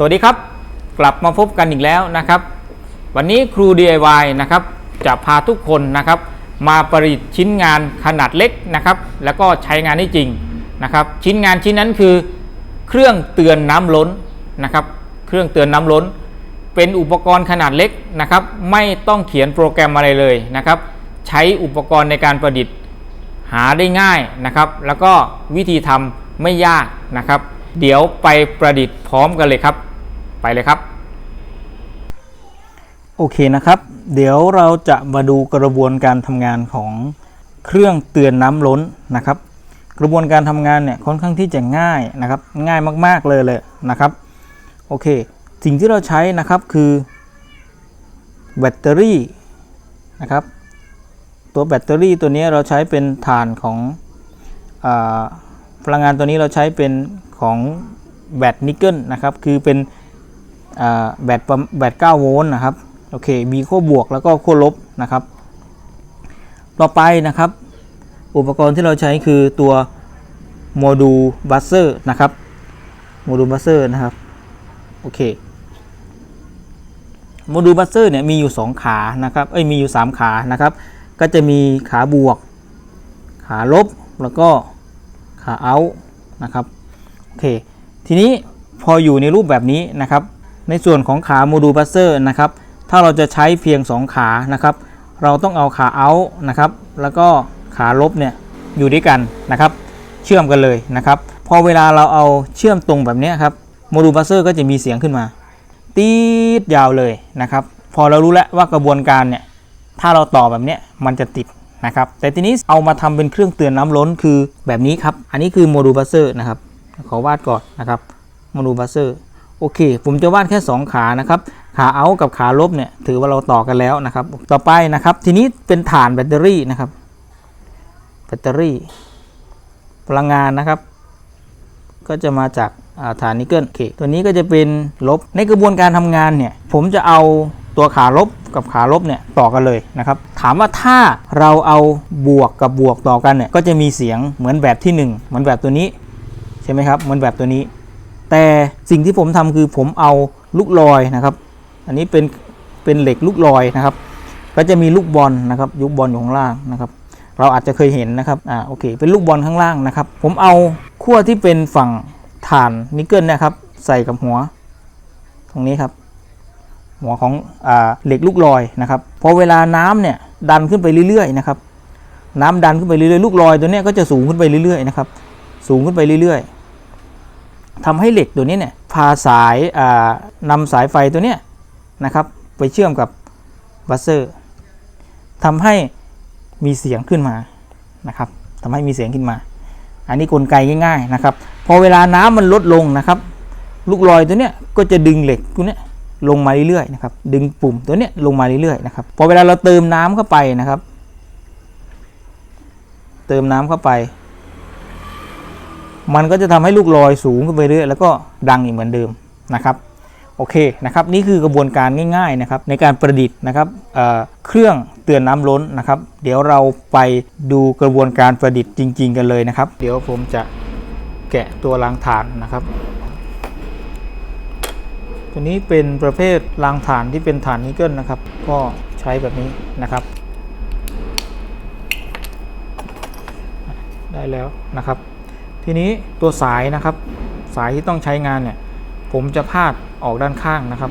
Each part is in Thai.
สวัสดีครับ กลับมาพบกันอีกแล้วนะครับ วันนี้ครู DIY นะครับจะพาทุกคนนะครับ มาประดิษฐ์ชิ้นงานขนาดเล็กนะครับ แล้วก็ใช้งานได้จริงนะครับ ชิ้นงานชิ้นนั้นคือ เครื่องเตือนน้ำล้นนะครับ เครื่องเตือนน้ำล้น เป็นอุปกรณ์ขนาดเล็กนะครับ ไม่ต้องเขียนโปรแกรมอะไรเลยนะครับ ใช้อุปกรณ์ในการประดิษฐ์หาได้ง่ายนะครับ แล้วก็วิธีทำไม่ยากนะครับ เดี๋ยวไปประดิษฐ์พร้อมกันเลยครับ ไปเลยครับ โอเคนะครับ เดี๋ยวเราจะมาดูกระบวนการทำงานของเครื่องเตือนน้ำล้นนะครับ กระบวนการทำงานเนี่ยค่อนข้างที่จะง่ายนะครับ ง่ายมากๆเลยเลยนะครับโอเค สิ่งที่เราใช้นะครับคือแบตเตอรี่นะครับ ตัวแบตเตอรี่ตัวนี้เราใช้เป็นฐานของอพลังงานตัวนี้เราใช้เป็นของแบตนิกเกิลนะครับ คือเป็น แบตประแบต9โวลต์นะครับโอเคมีขั้วบวกแล้วก็ขั้วลบนะครับ ต่อไปนะครับ อุปกรณ์ที่เราใช้คือตัวโมดูลบัสเซอร์นะครับโมดูลบัสเซอร์นะครับโอเคโมดูลบัสเซอร์เนี่ยมีอยู่ 2 ขานะครับเอ้ยมีอยู่ 3 ขานะครับ ก็จะมีขาบวก ขาลบแล้วก็ขาเอานะครับโอเคทีนี้พออยู่ในรูปแบบนี้นะครับ ในส่วนของขาโมดูลบัสเซอร์นะครับ ถ้าเราจะใช้เพียง 2 ขานะครับ เราต้องเอาขาเอาท์นะครับ แล้วก็ขาลบเนี่ยอยู่ด้วยกันนะครับ เชื่อมกันเลยนะครับ พอเวลาเราเอาเชื่อมตรงแบบนี้ครับโมดูลบัสเซอร์ก็จะมีเสียงขึ้นมา ตีดยาวเลยนะครับ พอเรารู้แล้วว่ากระบวนการเนี่ย ถ้าเราต่อแบบนี้มันจะติดนะครับ แต่ทีนี้เอามาทำเป็นเครื่องเตือนน้ำล้นคือแบบนี้ครับ อันนี้คือโมดูลบัสเซอร์นะครับ ขอวาดก่อนนะครับ โมดูลบัสเซอร์ โอเค ผมจะวาดแค่ 2 ขานะครับขาเอากับขาลบเนี่ยถือว่าเราต่อกันแล้วนะครับ ต่อไปนะครับ ทีนี้เป็นฐานแบตเตอรี่นะครับแบตเตอรี่ พลังงานนะครับ ก็จะมาจากาฐานนิกเกิลโอเคตัวนี้ก็จะเป็นลบในกระบวนการทำงานเนี่ย ผมจะเอาตัวขาลบกับขาลบเนี่ยต่อกันเลยนะครับ ถามว่าถ้าเราเอาบวกกับบวกต่อกันเนี่ยก็จะมีเสียงเหมือนแบบที่ 1 เหมือนแบบตัวนี้ใช่ไหมครับเหมือนแบบตัวนี้ แต่สิ่งที่ผมทำคือผมเอาลูกลอยนะครับ อันนี้เป็นเป็นเหล็กลูกลอยนะครับ ก็จะมีลูกบอลนะครับลูกบอลอยู่ข้างล่างนะครับ เราอาจจะเคยเห็นนะครับอ่าโอเค เป็นลูกบอลข้างล่างนะครับ ผมเอาขั้วที่เป็นฝั่งฐานนิกเกิลนะครับ ใส่กับหัว ตรงนี้ครับ หัวของอ่าเหล็กลูกลอยนะครับพอเวลาน้ำเนี่ยดันขึ้นไปเรื่อยๆนะครับน้ำดันขึ้นไปเรื่อยๆ ลูกลอยตัวเนี้ยก็จะสูงขึ้นไปเรื่อยๆนะครับ สูงขึ้นไปเรื่อยๆ ทำให้เหล็กตัวนี้เนี่ยพาสายอ่านำสายไฟตัวเนี้ยนะครับไปเชื่อมกับบัสเซอร์ทำให้มีเสียงขึ้นมานะครับทำให้มีเสียงขึ้นมา อันนี้กลไกง่ายๆนะครับ พอเวลาน้ำมันลดลงนะครับ ลูกลอยตัวเนี้ยก็จะดึงเหล็กตัวเนี้ยลงมาเรื่อยๆนะครับ ดึงปุ่มตัวเนี้ยลงมาเรื่อยๆนะครับ พอเวลาเราเติมน้ำเข้าไปนะครับ เติมน้ำเข้าไป มันก็จะทำให้ลูกลอยสูงขึ้นไปเรื่อยแล้วก็ดังอีกเหมือนเดิมนะครับโอเคนะครับนี่คือกระบวนการง่ายๆนะครับในการประดิษฐ์นะครับเเครื่องเตือนน้ำล้นนะครับ เดี๋ยวเราไปดูกระบวนการประดิษฐ์จริง ๆ กันเลยนะครับ เดี๋ยวผมจะแกะตัวรางฐานนะครับ ตัวนี้เป็นประเภทรางฐานที่เป็นฐานนิกเกิลนะครับ ก็ใช้แบบนี้นะครับ ได้แล้วนะครับ ทีนี้ตัวสายนะครับ สายที่ต้องใช้งานเนี่ย ผมจะพาดออกด้านข้างนะครับ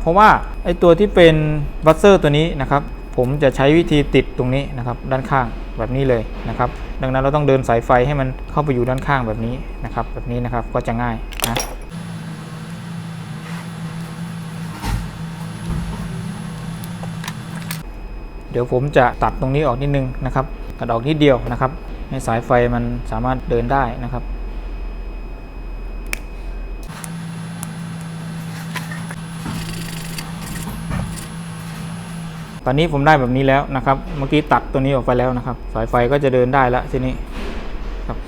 เพราะว่าไอตัวที่เป็นบัสเซอร์ตัวนี้นะครับ ผมจะใช้วิธีติดตรงนี้นะครับ ด้านข้างแบบนี้เลยนะครับ ดังนั้นเราต้องเดินสายไฟให้มันเข้าไปอยู่ด้านข้างแบบนี้นะครับ แบบนี้นะครับก็จะง่ายนะเดี๋ยวผมจะตัดตรงนี้ออกนิดนึงนะครับตัดออกนิดเดียวนะครับ ให้สายไฟมันสามารถเดินได้นะครับตอนนี้ผมได้แบบนี้แล้วนะครับ เมื่อกี้ตัดตัวนี้ออกไปแล้วนะครับ สายไฟก็จะเดินได้แล้วทีนี้ครับ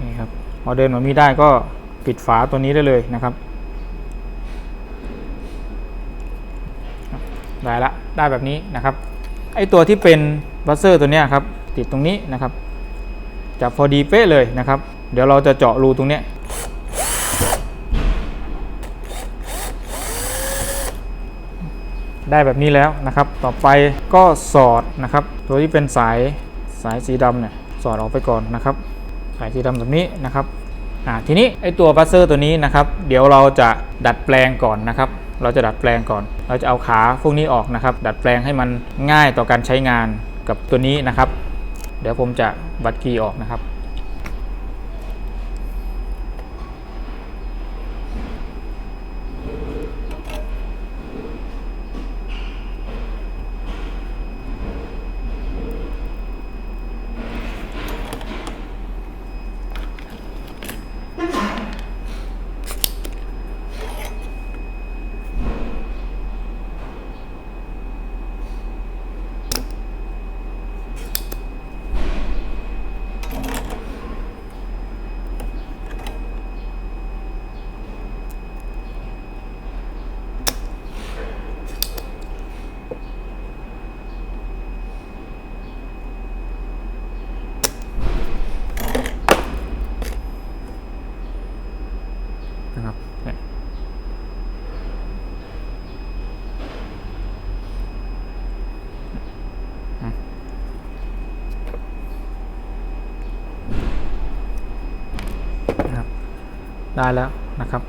นี่ครับ พอเดินแบบนี้ได้ก็ปิดฝาตัวนี้ได้เลยนะครับ ได้ละได้แบบนี้นะครับไอตัวที่เป็นบัสเซอร์ตัวเนี้ยครับติดตรงนี้นะครับจะพอดีเป๊ะเลยนะครับ เดี๋ยวเราจะเจาะรูตรงเนี้ยได้แบบนี้แล้วนะครับ ต่อไปก็สอดนะครับ ตัวที่เป็นสายสายสีดำเนี่ยสอดออกไปก่อนนะครับ สายสีดำแบบนี้นะครับ อ่าทีนี้ไอตัวบัสเซอร์ตัวนี้นะครับ เดี๋ยวเราจะดัดแปลงก่อนนะครับ เราจะดัดแปลงก่อน เราจะเอาขาพวกนี้ออกนะครับ ดัดแปลงให้มันง่ายต่อการใช้งานกับตัวนี้นะครับ เดี๋ยวผมจะบัดคีย์ออกนะครับนะครับ ได้แล้วนะครับ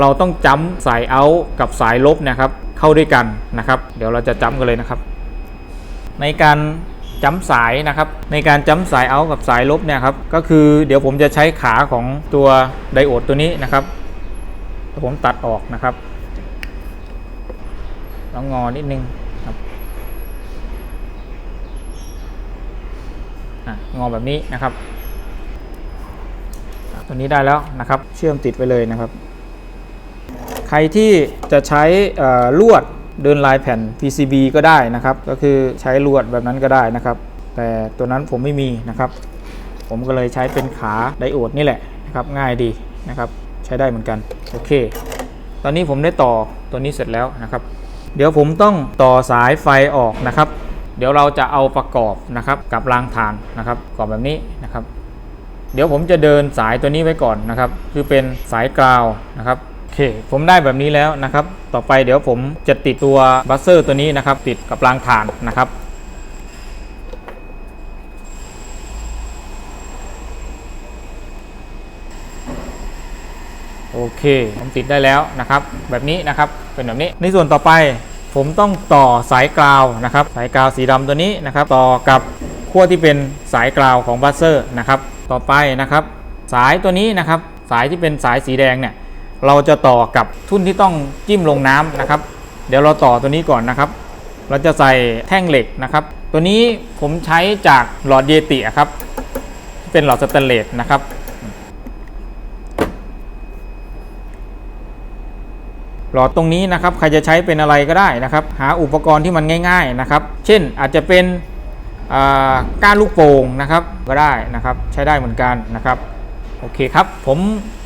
เราต้องจ้ำสายเอาท์กับสายลบเนะครับ เข้าด้วยกันนะครับ เดี๋ยวเราจะจ้ำกันเลยนะครับ ในการจ้ำสายนะครับในการจ้ำสายเอาท์กับสายลบเนี่ยครับก็คือเดี๋ยวผมจะใช้ขาของตัวไดโอดตัวนี้นะครับผมตัดออกนะครับแล้วงอนิดนึงครับอะ งอแบบนี้นะครับ ตัวนี้ได้แล้วนะครับเชื่อมติดไปเลยนะครับ ใครที่จะใช้ลวดเดินลายแผ่น PCB ก็ได้นะครับ ก็คือใช้ลวดแบบนั้นก็ได้นะครับ แต่ตัวนั้นผมไม่มีนะครับ ผมก็เลยใช้เป็นขาไดโอดนี่แหละนะครับง่ายดีนะครับใช้ได้เหมือนกันโอเค ตอนนี้ผมได้ต่อตัวนี้เสร็จแล้วนะครับ เดี๋ยวผมต้องต่อสายไฟออกนะครับ เดี๋ยวเราจะเอาประกอบนะครับกับรางฐานนะครับประกอบแบบนี้นะครับ เดี๋ยวผมจะเดินสายตัวนี้ไว้ก่อนนะครับ คือเป็นสายกราวนะครับโอเคผมได้แบบนี้แล้วนะครับ ต่อไปเดี๋ยวผมจะติดตัวบัสเซอร์ตัวนี้นะครับ ติดกับรางฐานนะครับโอเค ผมติดได้แล้วนะครับ แบบนี้นะครับ เป็นแบบนี้ ในส่วนต่อไป ผมต้องต่อสายกราวนะครับ สายกราวสีดำตัวนี้นะครับ ต่อกับขั้วที่เป็นสายกราวของบัสเซอร์นะครับ ต่อไปนะครับ สายตัวนี้นะครับ สายที่เป็นสายสีแดงเนี่ย เราจะต่อกับทุ่นที่ต้องจิ้มลงน้ำนะครับ เดี๋ยวเราต่อตัวนี้ก่อนนะครับ เราจะใส่แท่งเหล็กนะครับ ตัวนี้ผมใช้จากหลอดเยติครับ เป็นหลอดสแตนเลสนะครับ หลอดตรงนี้นะครับใครจะใช้เป็นอะไรก็ได้นะครับ หาอุปกรณ์ที่มันง่าย ๆนะครับ เช่นอาจจะเป็นก้านลูกโป่งนะครับก็ได้นะครับใช้ได้เหมือนกันนะครับโอเคครับผม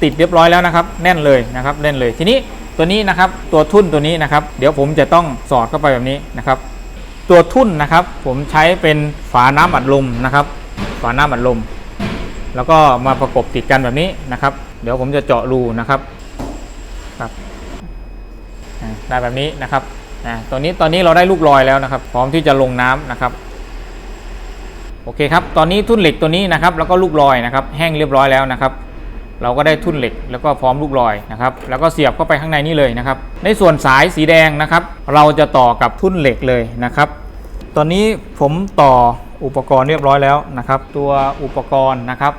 ติดเรียบร้อยแล้วนะครับ แน่นเลยนะครับแน่นเลยทีนี้ตัวนี้นะครับตัวทุ่นตัวนี้นะครับ เดี๋ยวผมจะต้องสอดเข้าไปแบบนี้นะครับ ตัวทุ่นนะครับผมใช้เป็นฝาน้ำอัดลมนะครับ ฝาน้ำอัดลม แล้วก็มาประกบติดกันแบบนี้นะครับ เดี๋ยวผมจะเจาะรูนะครับครับ ได้แบบนี้นะครับอ่าตัวนี้ตอนนี้เราได้ลูกลอยแล้วนะครับ พร้อมที่จะลงน้ำนะครับโอเคครับตอนนี้ทุ่นเหล็กตัวนี้นะครับแล้วก็ลูกลอยนะครับแห้งเรียบร้อยแล้วนะครับเราก็ได้ทุ่นเหล็กแล้วก็พร้อมลูกลอยนะครับแล้วก็เสียบเข้าไปข้างในนี้เลยนะครับ ในส่วนสายสีแดงนะครับ เราจะต่อกับทุ่นเหล็กเลยนะครับ ตอนนี้ผมต่ออุปกรณ์เรียบร้อยแล้วนะครับ ตัวอุปกรณ์นะครับ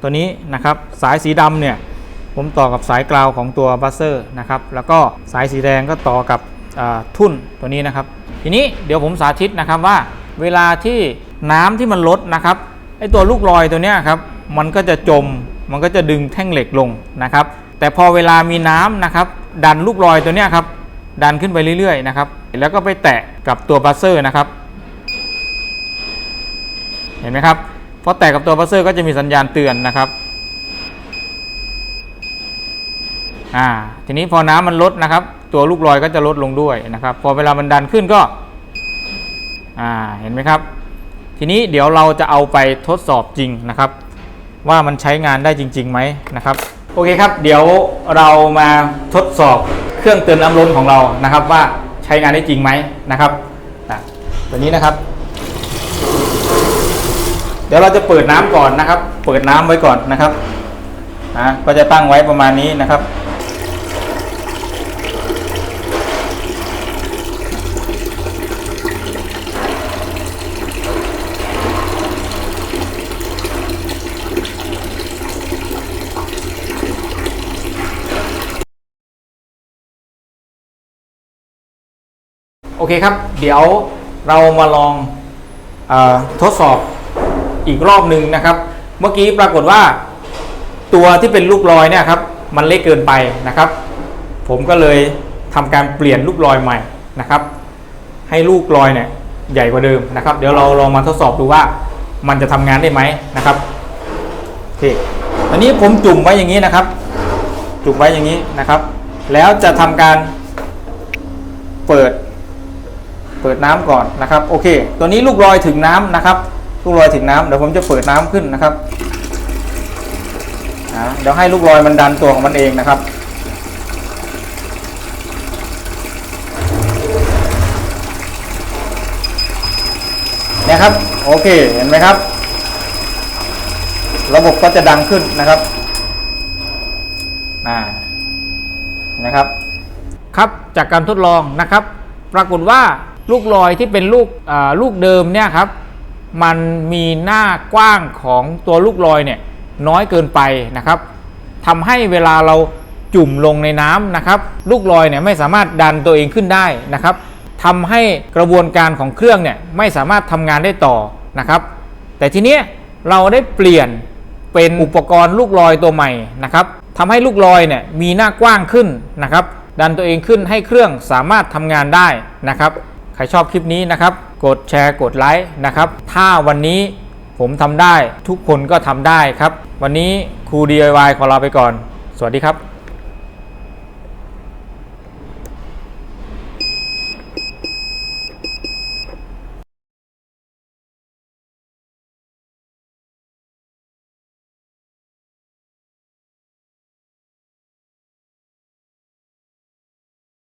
ตัวนี้นะครับสายสีดำเนี่ย ผมต่อกับสายกราวของตัวบัสเซอร์นะครับ แล้วก็สายสีแดงก็ต่อกับทุ่นตัวนี้นะครับ ทีนี้เดี๋ยวผมสาธิตนะครับว่า เวลาที่น้ำที่มันลดนะครับไอตัวลูกลอยตัวนี้ครับมันก็จะจมมันก็จะดึงแท่งเหล็กลงนะครับ แต่พอเวลามีน้ำนะครับ ดันลูกลอยตัวนี้ครับ ดันขึ้นไปเรื่อยๆนะครับ แล้วก็ไปแตะกับตัวบัสเซอร์นะครับ เห็นไหมครับพอแตะกับตัวบัสเซอร์ก็จะมีสัญญาณเตือนนะครับ อ่าทีนี้พอน้ำมันลดนะครับ ตัวลูกลอยก็จะลดลงด้วยนะครับ พอเวลามันดันขึ้นก็อ่าเห็นไหมครับ ทีนี้เดี๋ยวเราจะเอาไปทดสอบจริงนะครับ ว่ามันใช้งานได้จริงๆไหมนะครับโอเคครับ เดี๋ยวเรามาทดสอบเครื่องเตือนน้ำล้นของเรานะครับ ว่าใช้งานได้จริงไหมนะครับตัวนี้นะครับ เดี๋ยวเราจะเปิดน้ำก่อนนะครับ เปิดน้ำไว้ก่อนนะครับอะก็จะตั้งไว้ประมาณนี้นะครับ อเคครับ เดี๋ยวเรามาลองอทดสอบอีกรอบหนึ่งนะครับ เมื่อกี้ปรากฏว่า ตัวที่เป็นลูกลอยเนี่ยครับ มันเล็กเกินไปนะครับ ผมก็เลยทำการเปลี่ยนลูกลอยใหม่นะครับ ให้ลูกลอยเนี่ยใหญ่กว่าเดิมนะครับ เดี๋ยวเราลองมาทดสอบดูว่ามันจะทำงานได้ไหมนะครับโอเคตอนนี้ผมจุ่มไว้อย่างนี้นะครับ จุ่มไว้อย่างนี้นะครับ แล้วจะทำการเปิด เปิดน้ำก่อนนะครับโอเค ตัวนี้ลูกลอยถึงน้ำนะครับ ลูกลอยถึงน้ำเดี๋ยวผมจะเปิดน้ำขึ้นนะครับเดี๋ยวให้ลูกลอยมันดันตัวของมันเองนะครับนี่ยครับโอเคเห็นไหมครับ ระบบก็จะดังขึ้นนะครับอ่านะครับ ครับจากการทดลองนะครับ ปรากฏว่า ลูกลอยที่เป็นลูกลูกเดิมเนี่ยครับมันมีหน้ากว้างของตัวลูกลอยเนี่ยน้อยเกินไปนะครับทำให้เวลาเราจุ่มลงในน้ำนะครับ ลูกลอยเนี่ยไม่สามารถดันตัวเองขึ้นได้นะครับทำให้กระบวนการของเครื่องเนี่ยไม่สามารถทำงานได้ต่อนะครับ แต่ทีเนี้ยเราได้เปลี่ยนเป็นอุปกรณ์ลูกลอยตัวใหม่นะครับทำให้ลูกลอยเนี่ยมีหน้ากว้างขึ้นนะครับ ดันตัวเองขึ้นให้เครื่องสามารถทำงานได้นะครับ รชอบคลิปนี้นะครับ กดแชร์กดไลค์นะครับ ถ้าวันนี้ผมทำได้ทุกคนก็ทำได้ครับ วันนี้ครู DIY ขอลาไปก่อน สวัสดีครับ